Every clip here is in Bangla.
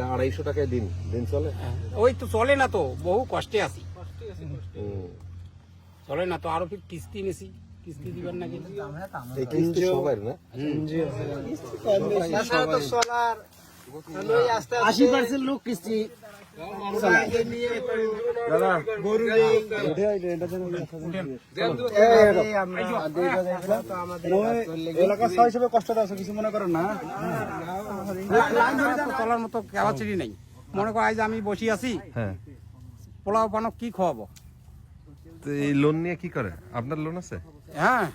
তা আড়াইশো টাকায় দিন দিন চলে? ওই তো চলে না তো বহু কষ্টে আছি। চলে না তো আরও কি কিস্তি নিছি। কিস্তি দিবেন নাকি? কিস্তি সবার না? আশি পার্সেন্ট লোক কিস্তি মনে করেন না চলার মতো ক্যাপাসিটি নেই মনে করো আজ আমি বসি আছি হ্যাঁ পোলাও পানক কি খাওয়াবো তো এই লোন নিয়ে কি করে আপনার লোন আছে হ্যাঁ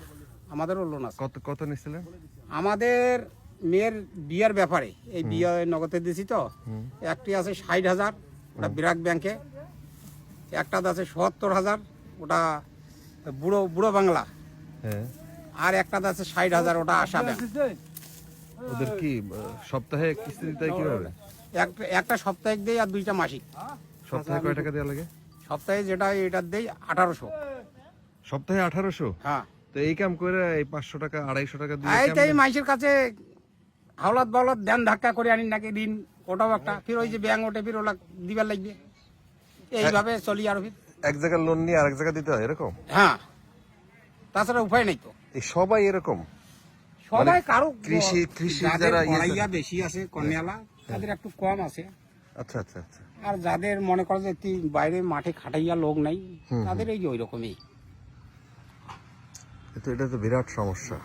আমাদেরও লোন আছে কত কত নিছিলেন আমাদের মেয়ের বিয়ের ব্যাপারে এই বিয়ে নগদে দিছি তো একটি আছে ষাট হাজার ওটা বিরাট ব্যাংকে একটা আছে সত্তর হাজার ওটা বুড়ো বুড়ো বাংলা হ্যাঁ। আর একটা আছে ষাট হাজার ওটা আশা ব্যাংক। ওদের কি সপ্তাহে কিস্তি দিতে কীভাবে? একটা সাপ্তাহিক দেই আর দুইটা মাসিক। সপ্তাহে কয় টাকা দেওয়া লাগে? সপ্তাহে যেটা এটার দেই আঠারোশো। সপ্তাহে আঠারোশো? হ্যাঁ। তো এই কাম করে এই পাঁচশো টাকা আড়াইশো টাকা দিয়ে এই তো এই মাইসের কাছে হাওলাত বাওলাত ধ্যান ধাক্কা করে আনি নাকি ঋণ ওটাও একটা। ফির ওই যে ব্যাংক ওঠে ফির ওলা দিবার লাগবে। এইভাবে চলি আর ফির। এক জায়গায় লোন নিয়ে আরেক জায়গায় দিতে হয় এরকম? হ্যাঁ। তাছাড়া উপায় নেই তো। এই সবাই এরকম? সবাই কারও কৃষি- কৃষি যারা ইয়ে করে- বেশি আছে কন্যালা তাদের একটু কম আছে। আচ্ছা আচ্ছা আচ্ছা। আর যাদের মনে করো যে তুই বাইরে মাঠে খাটাইয়া লোক নাই তাদের এই যে ওই রকমই তো এটা তো বিরাট সমস্যা।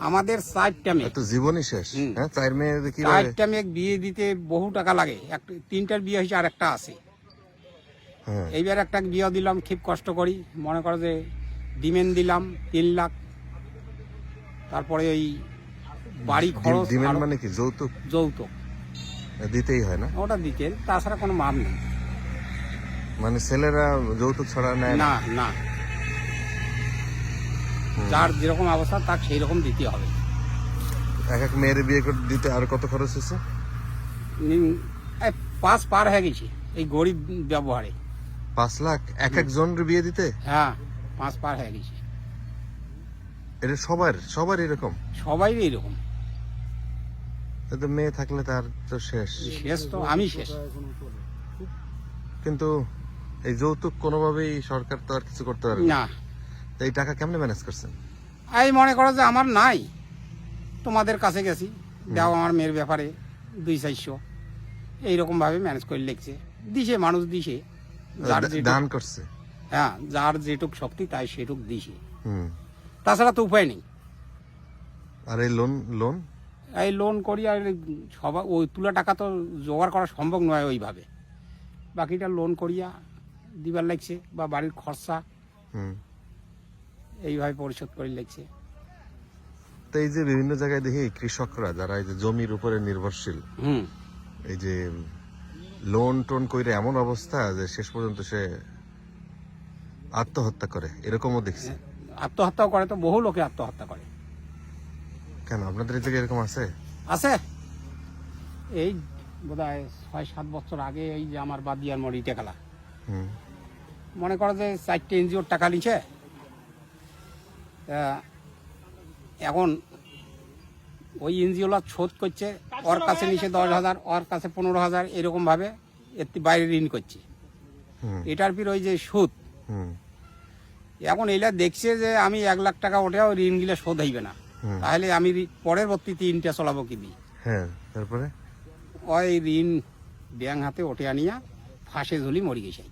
আমাদের চারটা মেয়ে। এত জীবনই শেষ। হ্যাঁ চার মেয়ে কীভাবে চারটা মেয়ে বিয়ে দিতে বহু টাকা লাগে। একটা তিনটার বিয়ে হয়েছে আর একটা আছে। হ্যাঁ। এইবার একটা বিয়ে দিলাম খুব কষ্ট করি। মনে করো যে ডিমেন দিলাম তিন লাখ। তারপরে ওই বাড়ি খরচ ডিমেন্ড আরও মানে কি? যৌতুক? যৌতুক। দিতেই হয় না? ওটা দিতে। তাছাড়া কোনো মাপ নেই। মানে ছেলেরা যৌতুক ছাড়া নেয় না না। যার যেরকম অবস্থা তার সেই রকম দিতে হবে। এক এক মেয়ের বিয়ে করে দিতে আর কত খরচ এই পাঁচ পার হয়ে গেছে এই গরিব ব্যবহারে। পাঁচ লাখ? এক এক জনের বিয়ে দিতে? হ্যাঁ পাঁচ পার হয়ে গেছে। এটা সবার সবার এরকম? সবাই এইরকম তো মেয়ে থাকলে তার তো শেষ। শেষ তো আমি শেষ। কিন্তু এই যৌতুক কোনোভাবেই সরকার তো আর কিছু করতে পারে না। তো এই টাকা কেমনে ম্যানেজ করছেন? এই মনে করো যে আমার নাই। তোমাদের কাছে গেছি। দাও আমার মেয়ের ব্যাপারে দুই চারশো। এইরকম ভাবে ম্যানেজ করে লিখছে। দিছে মানুষ দিছে। যার দান করছে। হ্যাঁ যার যেটুক শক্তি তাই সেটুক দিছে। হুম। তাছাড়া তো উপায় নেই। আর এই লোন লোন এই লোন করি আর সবাই ওই তুলা টাকা তো জোগাড় করা সম্ভব নয় ওইভাবে। বাকিটা লোন করিয়া দিবার লাগছে বা বাড়ির খরচা। হুম। এইভাবে পরিশোধ করে লাগছে তো এই যে বিভিন্ন জায়গায় দেখি কৃষকরা যারা এই যে জমির উপরে নির্ভরশীল হুম। এই যে লোন টোন কইরে এমন অবস্থা যে শেষ পর্যন্ত সে আত্মহত্যা করে এরকমও দেখছি। আত্মহত্যাও করে তো বহু লোকে আত্মহত্যা করে। কেন? আপনাদের এই জায়গায় এরকম আছে? আছে। এই বোধ হয় ছয় সাত বছর আগে এই যে আমার বাদিয়ার মরি টেকালা হুম। মনে করো যে চারটে এনজিওর টাকা নিছে এখন ওই এনজিওলা শোধ করছে ওর কাছে নিছে দশ হাজার ওর কাছে পনেরো হাজার এরকম ভাবে এর বাইরে ঋণ করছে। এটার পর ওই যে সুদ। হুম। এখন এলা দেখছে যে আমি এক লাখ টাকা ওঠেও ঋণ গিলে শোধ হইবে না। তাহলে আমি পরবর্তীতে ঋণটা চলাবো কি দিই হ্যাঁ তারপরে? ওই ঋণ ব্যাংক হাতে ওঠে আনিয়া ফাঁসে ঝুলি মরি গেছে।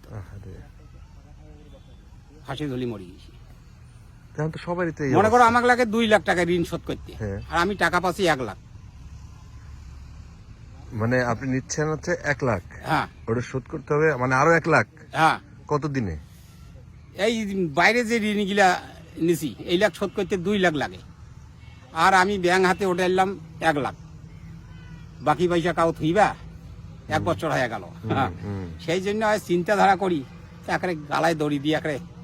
ফাঁসে ঝুলি মরি গেছি। তেমন তো সবারই তো এই মনে করো আমাকে লাগে দুই লাখ টাকা ঋণ শোধ করতে। হ্যাঁ। আর আমি টাকা পাচ্ছি এক লাখ। মানে আপনি নিচ্ছেন হচ্ছে এক লাখ। হ্যাঁ। ওটা শোধ করতে হবে মানে আরও এক লাখ। হ্যাঁ। কত দিনে এই বাইরে যে ঋণগুলা নিছি এই লাখ শোধ করতে দুই লাখ লাগে। আর আমি ব্যাংক হাতে এলাম এক লাখ। বাকি পয়সা কাউ থুইবা এক বছর হয়ে গেল। হ্যাঁ। সেই জন্য চিন্তাধারা করি একেবারে গালায় দড়ি দিয়ে একেবারে আহা।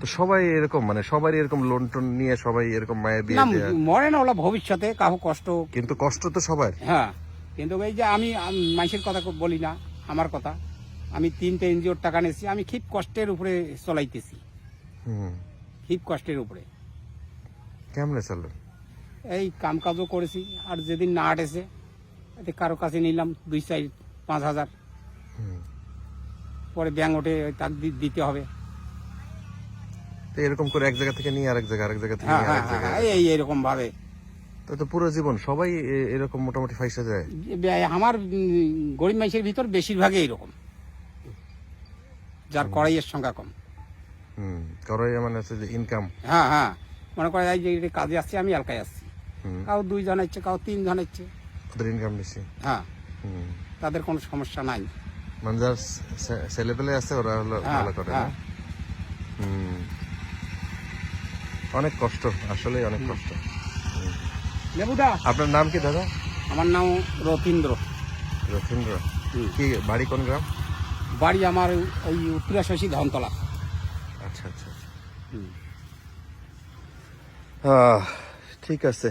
তো সবাই এরকম মানে সবারই এরকম লোন টোন নিয়ে সবাই এরকম বিয়ে না দেয়া। মরে না ওলা ভবিষ্যতে কাহো কষ্ট। কিন্তু কষ্ট তো সবার। হ্যাঁ কিন্তু এই যে আমি আম, মানুষের কথা খুব বলি না আমার কথা। আমি তিনটে এনজিওর টাকা নিয়েছি আমি খুব কষ্টের উপরে চলাইতেছি। হুম। খুব কষ্টের উপরে। কেমনে চলেন এই কাম কাজও করেছি আর যেদিন না আটেছে এতে কারও কাছে নিলাম দুই চার পাঁচ হাজার। পরে ব্যাংক ওঠে ওই তাকে দি- দিতে হবে। তো এরকম করে এক জায়গা থেকে নিয়ে আরেক জায়গা আরেক জায়গা থেকে হ্যাঁ নিয়ে আরেক হ্যাঁ জায়গায়। হ্যাঁ, এই এরকম ভাবে। তো তো পুরো জীবন সবাই এরকম মোটামুটি ফাইসা যায়। আমার গরিব মানুষের ভিতর বেশিরভাগই এইরকম যার কড়াইয়ের সংখ্যা কম। হুম করাই মানে হচ্ছে যে ইনকাম হ্যাঁ হ্যাঁ। মনে করে এই যে কাজে আসছি আমি এলাকায় আসছি। হুম। কাউ দুই জন হচ্ছে কাউ তিন জন হচ্ছে ওদের ইনকাম বেশি। হ্যাঁ। হুম। তাদের কোনো সমস্যা নাই। মানে যার ছেলে পেলে আছে ওরা হলো ভালো করে অনেক কষ্ট আসলে অনেক কষ্ট। আপনার নাম কি দাদা? আমার নাম রথীন্দ্র। রথীন্দ্র। কি বাড়ি কোন গ্রাম? বাড়ি আমার ওই উত্তরাশাসী ধনতলা। আচ্ছা আচ্ছা। ঠিক আছে।